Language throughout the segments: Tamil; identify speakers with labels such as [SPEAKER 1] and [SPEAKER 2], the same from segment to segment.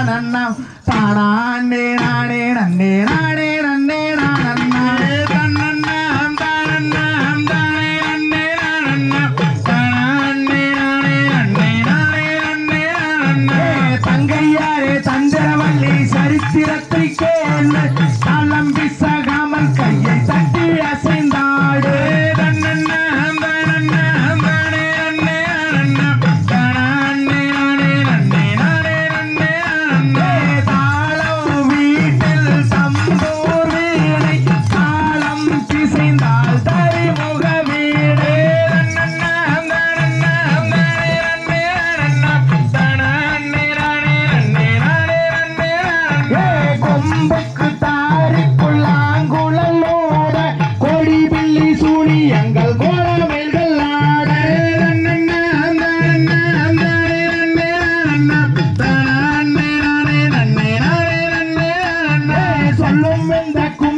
[SPEAKER 1] நானண்ணா தானாண்டே நாடே நன்னே நாடே நன்னே நானண்ணா தன்னண்ணா தானண்ணா தானே நன்னே நானண்ணா தானாண்டே நானே தங்கையாரே சந்திரவள்ளி சரித்திர Paloma en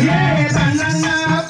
[SPEAKER 1] Yeah, na.